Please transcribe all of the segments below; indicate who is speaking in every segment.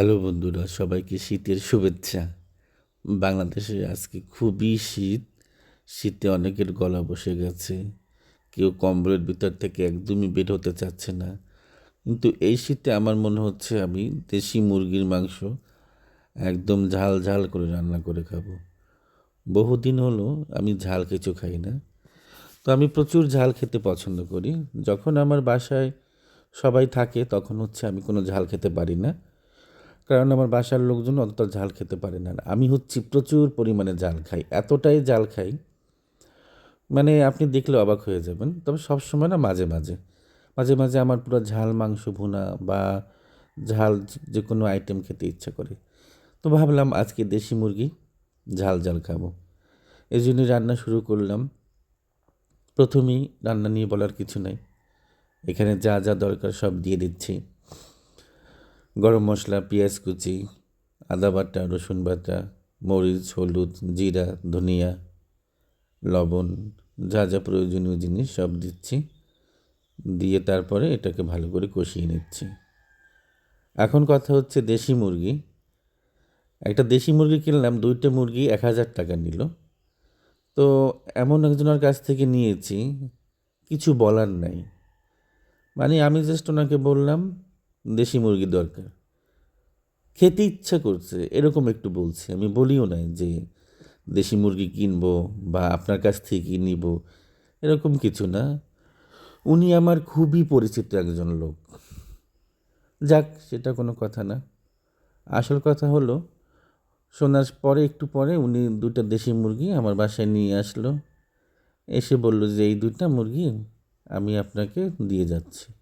Speaker 1: Hello বন্ধুরা, সবাইকে শীতের শুভেচ্ছা। বাংলাদেশে আজকে খুবই শীত। শীতে অনেকের গলা বসে গেছে। কেউ কম্বলের ভিতর থেকে একদমই বের হতে চাচ্ছে না। কিন্তু এই শীতে আমার মনে হচ্ছে আমি দেশি মুরগির মাংস একদম ঝাল ঝাল করে রান্না করে খাব। বহুদিন হলো আমি ঝাল কিছু খাই না। তো আমি প্রচুর ঝাল খেতে পছন্দ করি। যখন আমার বাসায় সবাই থাকে, তখন হচ্ছে আমি কোনো ঝাল খেতে পারি না। কারণ আমার বাসার লোকজন অতটা ঝাল খেতে পারে না। আমি হচ্ছি প্রচুর পরিমাণে ঝাল খাই, এতটাই ঝাল খাই মানে আপনি দেখলে অবাক হয়ে যাবেন। তবে সবসময় না মাঝে মাঝে মাঝে মাঝে আমার পুরো ঝাল, মাংস ভুনা বা ঝাল যে কোনো আইটেম খেতে ইচ্ছা করে। তো ভাবলাম আজকে দেশি মুরগি, ঝাল ঝাল খাব। এই জন্যই রান্না শুরু করলাম। প্রথমেই রান্না নিয়ে বলার কিছু নাই। এখানে যা যা দরকার সব দিয়ে দিচ্ছি। গরম মশলা, পেঁয়াজ কুচি, আদা বাটা, রসুন বাটা, মরিচ, হলুদ, জিরা, ধনিয়া, লবণ, যা যা প্রয়োজনীয় জিনিস সব দিচ্ছি। দিয়ে তারপরে এটাকে ভালো করে কষিয়ে নিচ্ছি। এখন কথা হচ্ছে দেশি মুরগি। একটা দেশি মুরগি কিনলাম, দুইটা মুরগি এক হাজার টাকা নিল। তো এমন একজনের কাছ থেকে নিয়েছি, কিছু বলার নাই। মানে আমি জাস্ট ওনাকে বললাম দেশি মুরগি দরকার। খেতে ইচ্ছা করছে, এরকম একটু বলছি। আমি বলিও নাই যে দেশি মুরগি কিনবো বা আপনার কাছ থেকে নিব, এরকম কিছু না। উনি আমার খুবই পরিচিত একজন লোক। যাক, সেটা কোনো কথা না। আসল কথা হলো, শোনার পরে, একটু পরে উনি দুটা দেশি মুরগি আমার বাসায় নিয়ে আসলো। এসে বলল যে, এই দুইটা মুরগি আমি আপনাকে দিয়ে যাচ্ছি।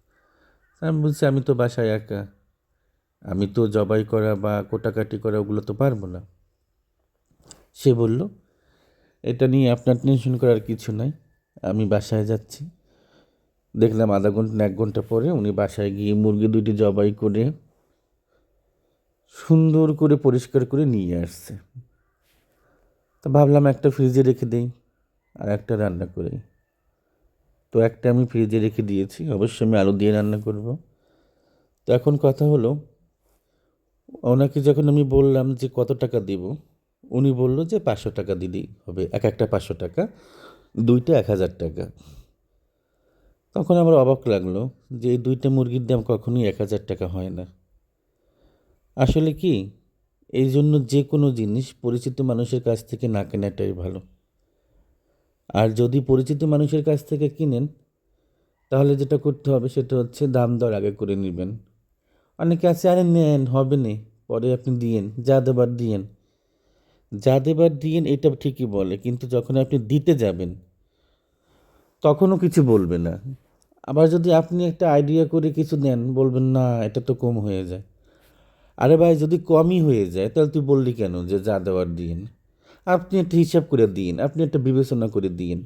Speaker 1: আমি বলছি, আমি তো বাসায় একা। আমি তো জবাই করা বা কোটাকাটি করা ওগুলো তো পারব না। সে বলল, এটা নিয়ে আপনার টেনশন করার কিছু নাই। আমি বাসায় যাচ্ছি। দেখলাম আধা ঘণ্টা এক ঘণ্টা পরে উনি বাসায় গিয়ে মুরগি দুইটি জবাই করে সুন্দর করে পরিষ্কার করে নিয়ে আসছে। তো ভাবলাম একটা ফ্রিজে রেখে দেই আর একটা রান্না করি। তো একটা আমি ফ্রিজে রেখে দিয়েছি, অবশ্যই আমি আলু দিয়ে রান্না করব। তো এখন কথা হলো, ওনাকে যখন আমি বললাম যে কত টাকা দেব, উনি বলল যে পাঁচশো টাকা দিলেই হবে, এক একটা পাঁচশো টাকা, দুইটা এক হাজার টাকা। তখন আমার অবাক লাগল যে এই দুইটা মুরগির দাম কখনোই এক হাজার টাকা হয় না। আসলে কি, এই জন্য যে কোনো জিনিস পরিচিত মানুষের কাছ থেকে না কেনাটাই ভালো। আর যদি পরিচিত মানুষের কাছ থেকে কিনেন, তাহলে যেটা করতে হবে সেটা হচ্ছে দাম দর আগে করে নেবেন। অনেকে আছে, আরে নেন, হবে নে। পরে আপনি দিয়েন, যা দেবার দিয়েন। যা দেবার দিয়েন, এটা ঠিকই বলে, কিন্তু যখন আপনি দিতে যাবেন, তখনও কিছু বলবে না। আবার যদি আপনি একটা আইডিয়া করে কিছু দেন বলবেন, না, এটা তো কম হয়ে যায়। আরে ভাই, যদি কমই হয়ে যায়, তাহলে তুই বললি কেন যে যা দেওয়ার দিন আপনি একটা হিসাব করে দিন, আপনি একটা বিবেচনা করে দিন।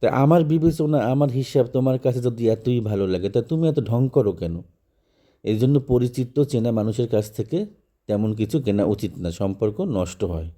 Speaker 1: তা আমার বিবেচনা, আমার হিসাব তোমার কাছে যদি এতই ভালো লাগে, তা তুমি এত ঢং করো কেন? এই জন্য পরিচিত চেনা মানুষের কাছ থেকে তেমন কিছু কেনা উচিত না, সম্পর্ক নষ্ট হয়।